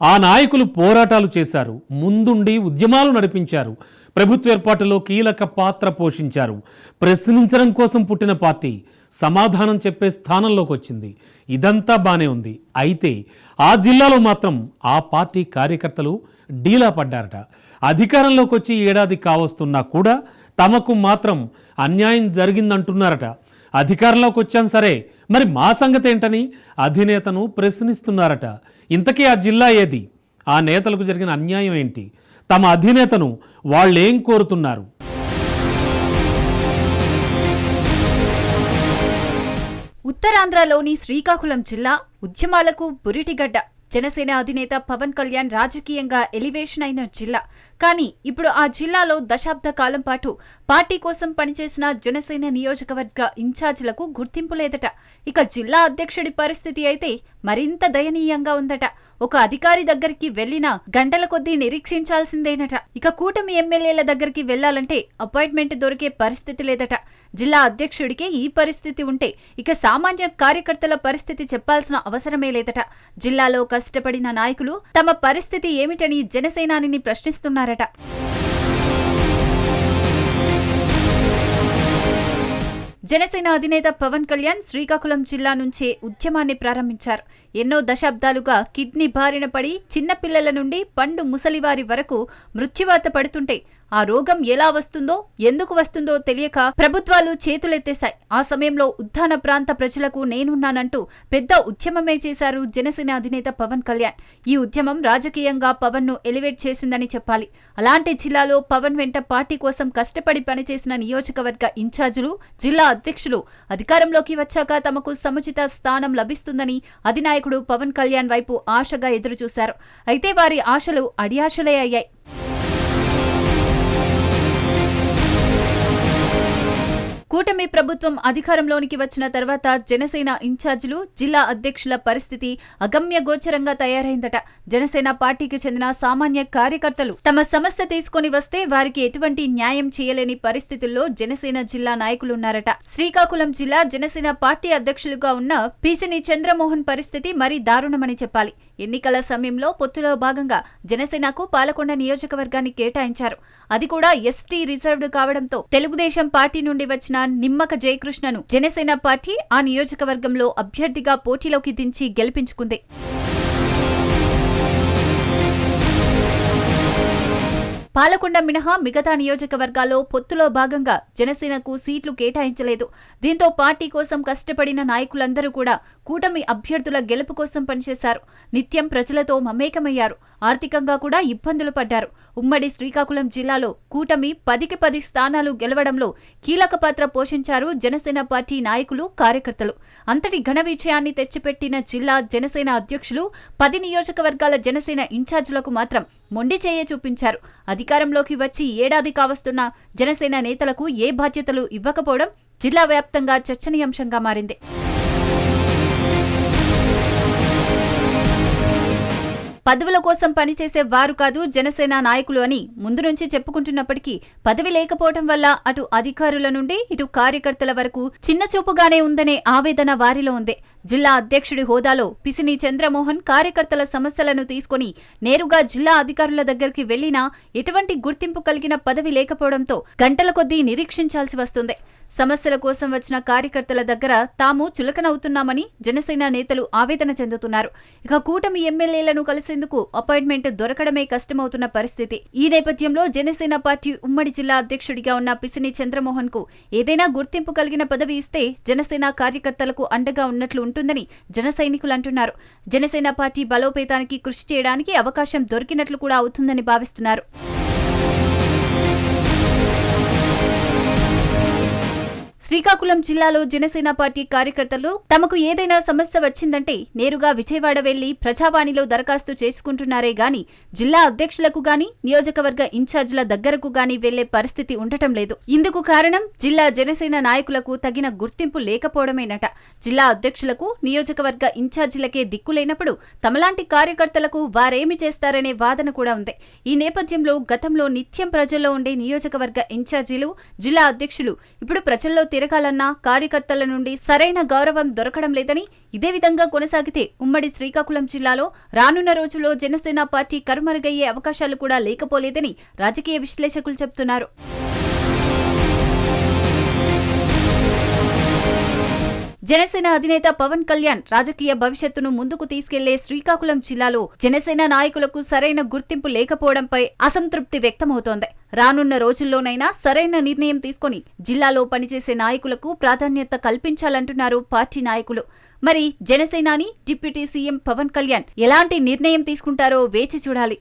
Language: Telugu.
ఆ నాయకులు పోరాటాలు చేశారు ముందుండి ఉద్యమాలు నడిపించారు ప్రభుత్వ ఏర్పాటులో కీలక పాత్ర పోషించారు. ప్రశ్నించడం కోసం పుట్టిన పార్టీ సమాధానం చెప్పే స్థానంలోకి వచ్చింది. ఇదంతా బానే ఉంది. అయితే ఆ జిల్లాలో మాత్రం ఆ పార్టీ కార్యకర్తలు డీలా పడ్డారట. అధికారంలోకి వచ్చి ఏడాది కావస్తున్నా కూడా తమకు మాత్రం అన్యాయం జరిగిందంటున్నారట. అధికారంలోకి వచ్చాం సరే మరి మా సంగతి ఏంటని అధినేతను ప్రశ్నిస్తున్నారట. ఇంతకీ ఆ జిల్లా ఏది? ఆ నేతలకు జరిగిన అన్యాయం ఏంటి? తమ అధినేతను వాళ్ళేం కోరుతున్నారు? ఉత్తరాంధ్రలోని శ్రీకాకుళం జిల్లా ఉద్యమాలకు పురిటిగడ్డ జనసేన అధినేత పవన్ కళ్యాణ్ రాజకీయంగా ఎలివేషన్ అయిన జిల్లా. కానీ ఇప్పుడు ఆ జిల్లాలో దశాబ్ద కాలం పాటు పార్టీ కోసం పనిచేసిన జనసేన నియోజకవర్గ ఇన్ఛార్జీలకు గుర్తింపు లేదట. ఇక జిల్లా అధ్యక్షుడి పరిస్థితి అయితే మరింత దయనీయంగా ఉందట. ఒక అధికారి దగ్గరికి వెళ్ళినా గంటల కొద్దీ నిరీక్షించాల్సిందేనట. ఇక కూటమి ఎమ్మెల్యేల దగ్గరికి వెళ్ళాలంటే అపాయింట్మెంట్ దొరికే పరిస్థితి లేదట. జిల్లా అధ్యక్షుడికే ఈ పరిస్థితి ఉంటే ఇక సామాన్య కార్యకర్తల పరిస్థితి చెప్పాల్సిన అవసరమే లేదట. జిల్లాలో కష్టపడిన నాయకులు తమ పరిస్థితి ఏమిటని జనసేనానిని ప్రశ్నిస్తున్నారట జనసేన అధినేత పవన్ కళ్యాణ్ శ్రీకాకుళం జిల్లా నుంచే ఉద్యమాన్ని ప్రారంభించారు. ఎన్నో దశాబ్దాలుగా కిడ్నీ బారిన పడి చిన్నపిల్లల నుండి పండు ముసలివారి వరకు మృత్యువాత పడుతుంటే ఆ రోగం ఎలా వస్తుందో ఎందుకు వస్తుందో తెలియక ప్రభుత్వాలు చేతులెత్తేశాయి. ఆ సమయంలో ఉత్థాన ప్రాంత ప్రజలకు నేనున్నానంటూ పెద్ద ఉద్యమమే చేశారు జనసేన అధినేత పవన్ కళ్యాణ్. ఈ ఉద్యమం రాజకీయంగా పవన్ను ఎలివేట్ చేసిందని చెప్పాలి. అలాంటి జిల్లాలో పవన్ వెంట పార్టీ కోసం కష్టపడి పనిచేసిన నియోజకవర్గ ఇన్ఛార్జీలు జిల్లా అధ్యక్షులు అధికారంలోకి వచ్చాక తమకు సముచిత స్థానం లభిస్తుందని అధినాయకుడు పవన్ కళ్యాణ్ వైపు ఆశగా ఎదురుచూశారు. అయితే వారి ఆశలు అడియాశలే అయ్యాయి. కూటమి ప్రభుత్వం అధికారంలోనికి వచ్చిన తర్వాత జనసేన ఇన్ఛార్జీలు జిల్లా అధ్యక్షుల పరిస్థితి అగమ్య గోచరంగా తయారైందట. జనసేన పార్టీకి చెందిన సామాన్య కార్యకర్తలు తమ సమస్య తీసుకొని వస్తే వారికి ఎటువంటి న్యాయం చేయలేని పరిస్థితుల్లో జనసేన జిల్లా నాయకులున్నారట శ్రీకాకుళం జిల్లా జనసేన పార్టీ అధ్యక్షులుగా ఉన్న పీసిని చంద్రమోహన్ పరిస్థితి మరీ దారుణమని చెప్పాలి. ఎన్నికల సమయంలో పొత్తులో భాగంగా జనసేనకు పాలకొండ నియోజకవర్గాన్ని కేటాయించారు. అది కూడా ఎస్టీ రిజర్వ్డ్ కావడంతో తెలుగుదేశం పార్టీ నుండి వచ్చిన నిమ్మక జయకృష్ణను జనసేన పార్టీ ఆ నియోజకవర్గంలో అభ్యర్థిగా పోటీలోకి దించి గెలిపించుకుంది. పాలకొండ మినహా మిగతా నియోజకవర్గాల్లో పొత్తులో భాగంగా జనసేనకు సీట్లు కేటాయించలేదు. దీంతో పార్టీ కోసం కష్టపడిన నాయకులందరూ కూడా కూటమి అభ్యర్థుల గెలుపు కోసం పనిచేశారు. నిత్యం ప్రజలతో మమేకమయ్యారు. ఆర్థికంగా కూడా ఇబ్బందులు పడ్డారు. ఉమ్మడి శ్రీకాకుళం జిల్లాలో కూటమి పదికి పది స్థానాలు గెలవడంలో కీలక పాత్ర పోషించారు జనసేన పార్టీ నాయకులు కార్యకర్తలు. అంతటి ఘన విజయాన్ని తెచ్చిపెట్టిన జిల్లా జనసేన అధ్యక్షులు పది నియోజకవర్గాల జనసేన ఇన్ఛార్జీలకు మాత్రం మొండి చేయ చూపించారు. అధికారంలోకి వచ్చి ఏడాది కావస్తున్న జనసేన నేతలకు ఏ బాధ్యతలు ఇవ్వకపోవడం జిల్లా వ్యాప్తంగా చర్చనీయాంశంగా మారింది. పదవుల కోసం పనిచేసే వారు కాదు జనసేన నాయకులు అని ముందు నుంచి చెప్పుకుంటున్నప్పటికీ పదవి లేకపోవటం వల్ల అటు అధికారుల నుండి ఇటు కార్యకర్తల వరకు చిన్న చూపుగానే ఉందనే ఆవేదన వారిలో ఉంది. జిల్లా అధ్యక్షుడి హోదాలో పిసిని చంద్రమోహన్ కార్యకర్తల సమస్యలను తీసుకుని నేరుగా జిల్లా అధికారుల దగ్గరికి వెళ్ళినా ఎటువంటి గుర్తింపు కలిగిన పదవి లేకపోవడంతో గంటల కొద్దీ నిరీక్షించాల్సి వస్తుంది. సమస్యల కోసం వచ్చిన కార్యకర్తల దగ్గర తాము చులకనవుతున్నామని జనసేన నేతలు ఆవేదన చెందుతున్నారు. ఇక కూటమి ఎమ్మెల్యేలను కలిసేందుకు అపాయింట్మెంట్ దొరకడమే కష్టమవుతున్న పరిస్థితి. ఈ నేపథ్యంలో జనసేన పార్టీ ఉమ్మడి జిల్లా అధ్యక్షుడిగా ఉన్న పిసిని చంద్రమోహన్కు ఏదైనా గుర్తింపు కలిగిన పదవి ఇస్తే జనసేన కార్యకర్తలకు అండగా ఉన్నట్లు ఉంటుందని జన అంటున్నారు. జనసేన పార్టీ బలోపేతానికి కృషి చేయడానికి అవకాశం దొరికినట్లు కూడా అవుతుందని భావిస్తున్నారు. శ్రీకాకుళం జిల్లాలో జనసేన పార్టీ కార్యకర్తలు తమకు ఏదైనా సమస్య వచ్చిందంటే నేరుగా విజయవాడ వెళ్ళి ప్రజావాణిలో దరఖాస్తు చేసుకుంటున్నారే గాని జిల్లా అధ్యక్షులకు గాని నియోజకవర్గ ఇన్ఛార్జీల దగ్గరకు గాని వెళ్ళే పరిస్థితి ఉండటం లేదు. ఇందుకు కారణం జిల్లా జనసేన నాయకులకు తగిన గుర్తింపు లేకపోవడమేనట. జిల్లా అధ్యక్షులకు నియోజకవర్గ ఇన్ఛార్జీలకే దిక్కులేనప్పుడు తమలాంటి కార్యకర్తలకు వారేమి చేస్తారనే వాదన కూడా ఉంది. ఈ నేపథ్యంలో గతంలో నిత్యం ప్రజల్లో ఉండే నియోజకవర్గ ఇన్ఛార్జీలు జిల్లా అధ్యక్షులు ఇప్పుడు ప్రజల్లో తిరగాలన్నా కార్యకర్తల నుండి సరైన గౌరవం దొరకడం లేదని ఇదే విధంగా కొనసాగితే ఉమ్మడి శ్రీకాకుళం జిల్లాలో రానున్న రోజుల్లో జనసేన పార్టీ కరుమరుగయ్యే అవకాశాలు కూడా లేకపోలేదని రాజకీయ విశ్లేషకులు చెబుతున్నారు. జనసేన అధినేత పవన్ కళ్యాణ్ రాజకీయ భవిష్యత్తును ముందుకు తీసుకెళ్ళే శ్రీకాకుళం జిల్లాలో జనసేన నాయకులకు సరైన గుర్తింపు లేకపోవడంపై అసంతృప్తి వ్యక్తమవుతోంది. రానున్న రోజుల్లోనైనా సరైన నిర్ణయం తీసుకొని జిల్లాలో పనిచేసే నాయకులకు ప్రాధాన్యత కల్పించాలంటున్నారు పార్టీ నాయకులు. మరి జనసేనాని డిప్యూటీ సీఎం పవన్ కళ్యాణ్ ఎలాంటి నిర్ణయం తీసుకుంటారో వేచి చూడాలి.